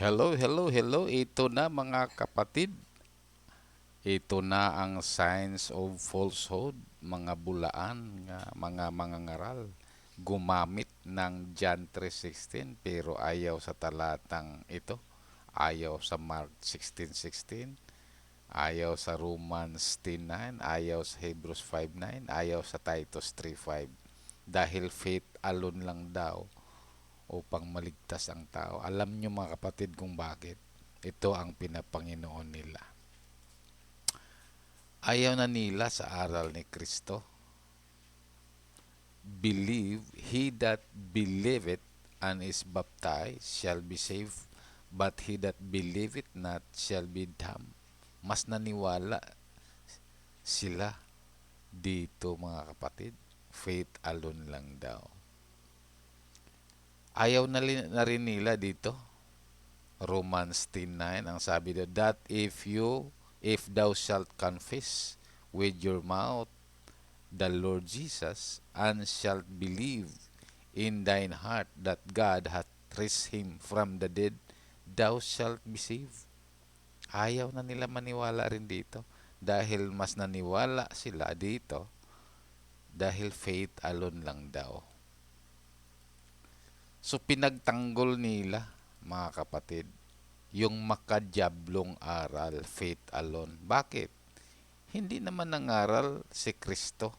Hello, hello, hello. Ito na mga kapatid. Ito na ang signs of falsehood, mga bulaan, nga mga mangangaral. Gumamit ng John 3.16 pero ayaw sa talatang ito. Ayaw sa Mark 16.16. Ayaw sa Romans 10.9. Ayaw sa Hebrews 5.9. Ayaw sa Titus 3.5. Dahil faith alone lang daw upang maligtas ang tao. Alam nyo mga kapatid kung bakit. Ito ang pinapanginoon nila. Ayaw na nila sa aral ni Kristo. Believe, he that believeth and is baptized shall be saved, but he that believeth not shall be damned. Mas naniwala sila dito mga kapatid. Faith alone lang daw. Ayaw na, na rin nila dito. Romans 10.9 ang sabi doon, that if you, if thou shalt confess with your mouth the Lord Jesus, and shalt believe in thine heart that God hath raised him from the dead, thou shalt be saved. Ayaw na nila maniwala rin dito dahil mas naniwala sila dito dahil faith alone lang daw. So pinagtanggol nila, mga kapatid, yung makadyablong aral, faith alone. Bakit? Hindi naman nangaral si Kristo.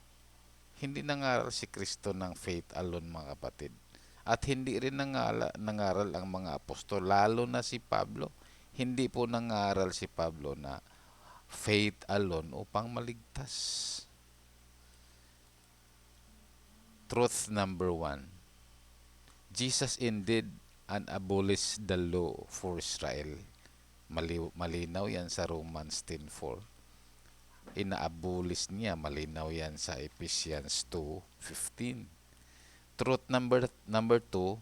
Hindi nangaral si Kristo ng faith alone, mga kapatid. At hindi rin nangala, nangaral ang mga apostol, lalo na si Pablo. Hindi po nangaral si Pablo na faith alone upang maligtas. Truth number one Jesus indeed and abolished the law for Israel. Mali- malinaw yan sa Romans 10.4. Ina-abolish niya, malinaw yan sa Ephesians 2.15. Truth number number 2,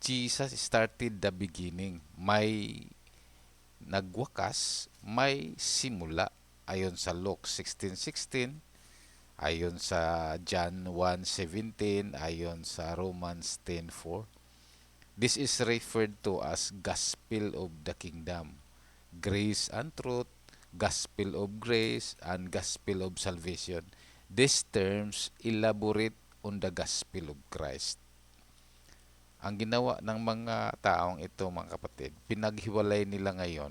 Jesus started the beginning. May nagwakas, may simula. Ayon sa Luke 16.16, ayon sa John 1:17 ayon sa Romans 10:4 This is referred to as gospel of the kingdom. Grace and truth gospel of grace and gospel of salvation. These terms elaborate on the gospel of Christ. Ang ginawa ng mga taong ito mga kapatid pinaghiwalay nila ngayon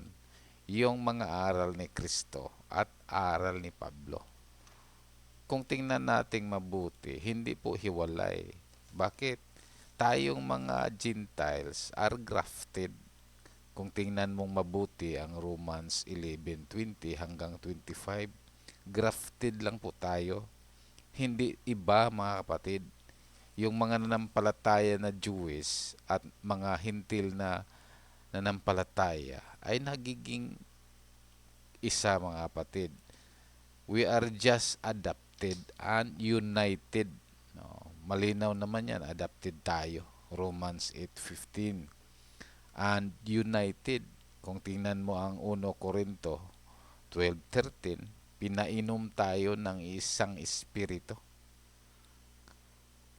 yung mga aral ni Kristo at aral ni Pablo kung tingnan nating mabuti, hindi po hiwalay. Bakit? Tayong mga Gentiles are grafted. Kung tingnan mong mabuti ang Romans 11:20 hanggang 25, grafted lang po tayo. Hindi iba mga kapatid. Yung mga nanampalataya na Jewish at mga hintil na nanampalataya ay nagiging isa mga kapatid. We are just adapt adopted and united. No, malinaw naman yan, adopted tayo. Romans 8.15 And united, kung tingnan mo ang 1 Korinto 12.13, pinainom tayo ng isang espiritu.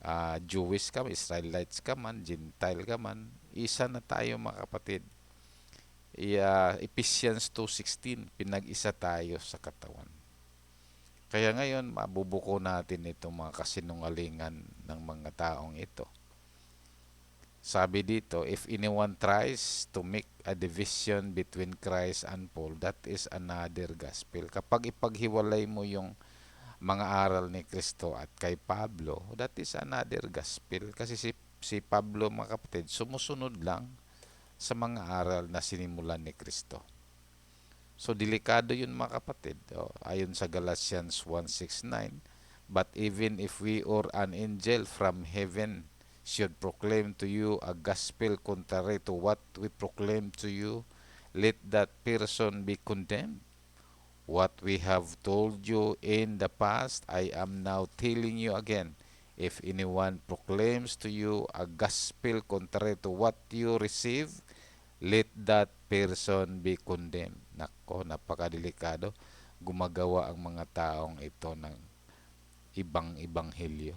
Uh, Jewish ka, Israelites ka man, Gentile ka man, isa na tayo mga kapatid. Uh, Ephesians 2.16, pinag-isa tayo sa katawan. Kaya ngayon, mabubuko natin itong mga kasinungalingan ng mga taong ito. Sabi dito, if anyone tries to make a division between Christ and Paul, that is another gospel. Kapag ipaghiwalay mo yung mga aral ni Kristo at kay Pablo, that is another gospel. Kasi si, si Pablo, mga kapatid, sumusunod lang sa mga aral na sinimulan ni Kristo. So delikado yun mga kapatid. Oh, ayon sa Galatians 1.6.9 But even if we or an angel from heaven should proclaim to you a gospel contrary to what we proclaim to you, let that person be condemned. What we have told you in the past, I am now telling you again. If anyone proclaims to you a gospel contrary to what you receive, let that person be condemned. Nako, napakadelikado. Gumagawa ang mga taong ito ng ibang ibanghelyo.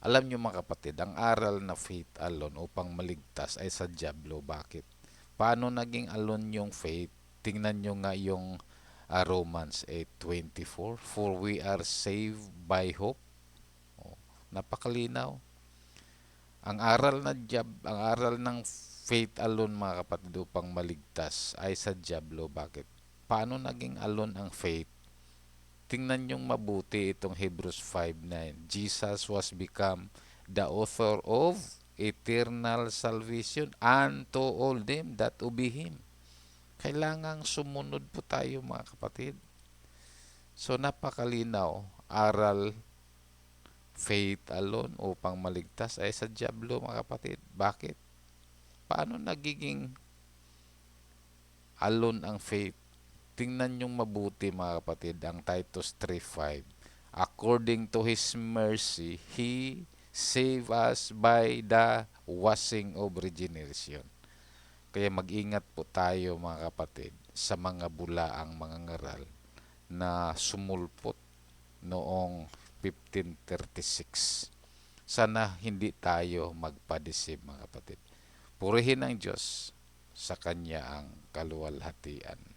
Alam nyo mga kapatid, ang aral na faith alone upang maligtas ay sa Diablo. Bakit? Paano naging alone yung faith? Tingnan nyo nga yung ah, Romans 8.24 For we are saved by hope. Oh, napakalinaw. Ang aral na Diab, ang aral ng faith alone mga kapatid upang maligtas ay sa Diablo. Bakit? Paano naging alone ang faith? Tingnan yung mabuti itong Hebrews 5.9. Jesus was become the author of eternal salvation unto all them that obey Him. Kailangang sumunod po tayo mga kapatid. So napakalinaw, aral, faith alone upang maligtas ay sa Diablo mga kapatid. Bakit? Paano nagiging alone ang faith? Tingnan yung mabuti mga kapatid ang Titus 3.5. According to His mercy, He save us by the washing of regeneration. Kaya mag-ingat po tayo mga kapatid sa mga bulaang mga ngaral na sumulpot noong 1536. Sana hindi tayo magpadisib mga kapatid. Purihin ang Diyos sa Kanya ang kaluwalhatian.